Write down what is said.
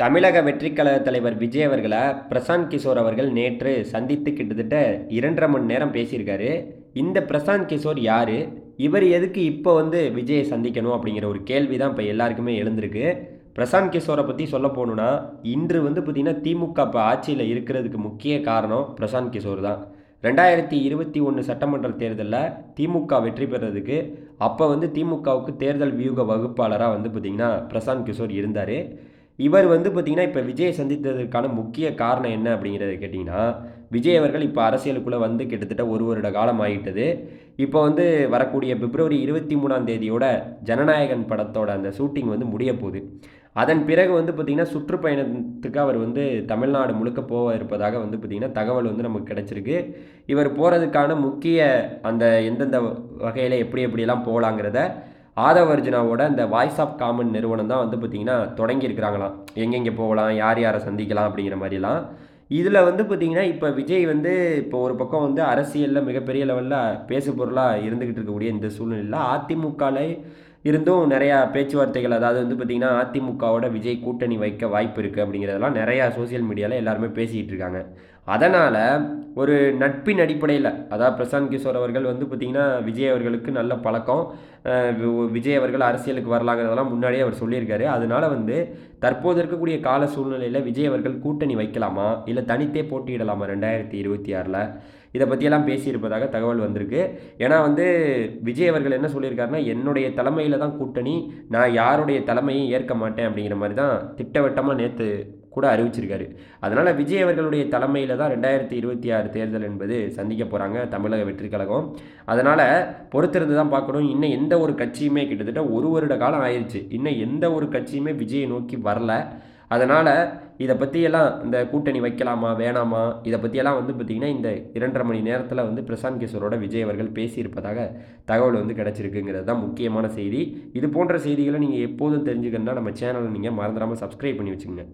தமிழக வெற்றிக்கழக தலைவர் விஜய் அவர்களை பிரசாந்த் கிஷோர் அவர்கள் நேற்று சந்தித்து கிட்டத்தட்ட இரண்டரை மணி நேரம் பேசியிருக்காரு. இந்த பிரசாந்த் கிஷோர் யார்? இவர் எதுக்கு இப்போ வந்து விஜயை சந்திக்கணும் அப்படிங்கிற ஒரு கேள்வி தான் இப்போ எல்லாருக்குமே எழுந்திருக்கு. பிரசாந்த் கிஷோரை பற்றி சொல்ல போகணுன்னா இன்று வந்து பார்த்திங்கன்னா திமுக இப்போ ஆட்சியில் இருக்கிறதுக்கு முக்கிய காரணம் பிரசாந்த் கிஷோர் தான். ரெண்டாயிரத்தி இருபத்தி ஒன்று சட்டமன்ற தேர்தலில் திமுக வெற்றி பெறதுக்கு அப்போ வந்து திமுகவுக்கு தேர்தல் வியூக வகுப்பாளராக வந்து பார்த்திங்கன்னா பிரசாந்த் கிஷோர் இருந்தார். இவர் வந்து பார்த்திங்கன்னா இப்போ விஜயை சந்தித்ததற்கான முக்கிய காரணம் என்ன அப்படிங்கிறத கேட்டிங்கன்னா விஜய் அவர்கள் இப்போ அரசியலுக்குள்ளே வந்து கிட்டத்தட்ட ஒரு வருட காலம் ஆகிட்டது இப்போ வந்து வரக்கூடிய பிப்ரவரி இருபத்தி மூணாம் தேதியோட ஜனநாயகன் படத்தோட அந்த ஷூட்டிங் வந்து முடிய போகுது. அதன் பிறகு வந்து பார்த்திங்கன்னா சுற்றுப்பயணத்துக்கு அவர் வந்து தமிழ்நாடு முழுக்க போக இருப்பதாக வந்து பார்த்திங்கன்னா தகவல் வந்து நமக்கு கிடச்சிருக்கு. இவர் போகிறதுக்கான முக்கிய அந்த எந்தெந்த வகையில் எப்படி எப்படியெல்லாம் போகலாங்கிறத ஆதவர்ஜுனாவோட இந்த வாய்ஸ் ஆஃப் காமன் நிறுவனம் தான் வந்து பார்த்திங்கன்னா தொடங்கியிருக்கிறாங்களாம் எங்கெங்கே போகலாம்? யார் யாரை சந்திக்கலாம்? அப்படிங்கிற மாதிரிலாம். இதில் வந்து பார்த்திங்கன்னா இப்போ விஜய் வந்து இப்போ ஒரு பக்கம் வந்து அரசியலில் மிகப்பெரிய லெவலில் பேசு பொருளாக இருந்துக்கிட்டு இருக்கக்கூடிய இந்த சூழ்நிலையில் அதிமுகவில் இருந்தும் நிறையா பேச்சுவார்த்தைகள் அதாவது வந்து பார்த்திங்கன்னா அதிமுகவோட விஜய் கூட்டணி வைக்க வாய்ப்பு இருக்குது அப்படிங்கிறதெல்லாம் நிறையா சோசியல் மீடியாவில் எல்லாருமே பேசிகிட்டு இருக்காங்க. அதனால் ஒரு நட்பின் அடிப்படையில் அதாவது பிரசாந்த் கிஷோர் அவர்கள் வந்து பார்த்திங்கன்னா விஜய் அவர்களுக்கு நல்ல பழக்கம் விஜய் அவர்கள் அரசியலுக்கு வரலாங்கிறதெல்லாம் முன்னாடியே அவர் சொல்லியிருக்காரு. அதனால் வந்து தற்போது இருக்கக்கூடிய கால சூழ்நிலையில் விஜய் அவர்கள் கூட்டணி வைக்கலாமா? இல்லை தனித்தே போட்டியிடலாமா ரெண்டாயிரத்தி இருபத்தி ஆறில்? இதை பற்றியெல்லாம் பேசியிருப்பதாக தகவல் வந்திருக்கு. ஏன்னா வந்து விஜய் அவர்கள் என்ன சொல்லியிருக்காருன்னா என்னுடைய தலைமையில் தான் கூட்டணி நான் யாருடைய தலைமையும் ஏற்க மாட்டேன் அப்படிங்கிற மாதிரி தான் திட்டவட்டமாக நேற்று கூட அறிவிச்சிருக்காரு. அதனால் விஜய் அவர்களுடைய தலைமையில் தான் ரெண்டாயிரத்தி இருபத்தி ஆறு தேர்தல் என்பது சந்திக்க போகிறாங்க தமிழக வெற்றி கழகம். அதனால் பொறுத்திருந்து தான் பார்க்கணும். இன்னும் எந்த ஒரு கட்சியுமே கிட்டத்தட்ட ஒரு வருட காலம் ஆயிடுச்சு இன்னும் எந்த ஒரு கட்சியுமே விஜயை நோக்கி வரல. அதனால் இதை பற்றியெல்லாம் இந்த கூட்டணி வைக்கலாமா வேணாமா? இதை பற்றியெல்லாம் வந்து பார்த்திங்கன்னா இந்த இரண்டரை மணி நேரத்தில் வந்து பிரசாந்த் கிஷோரோட விஜய் அவர்கள் பேசியிருப்பதாக தகவல் வந்து கிடச்சிருக்குங்கிறது தான் முக்கியமான செய்தி. இது போன்ற செய்திகளை நீங்கள் எப்போதும் தெரிஞ்சுக்கணுன்னா நம்ம சேனலை நீங்கள் மறந்துடாமல் சப்ஸ்கிரைப் பண்ணி வச்சுங்க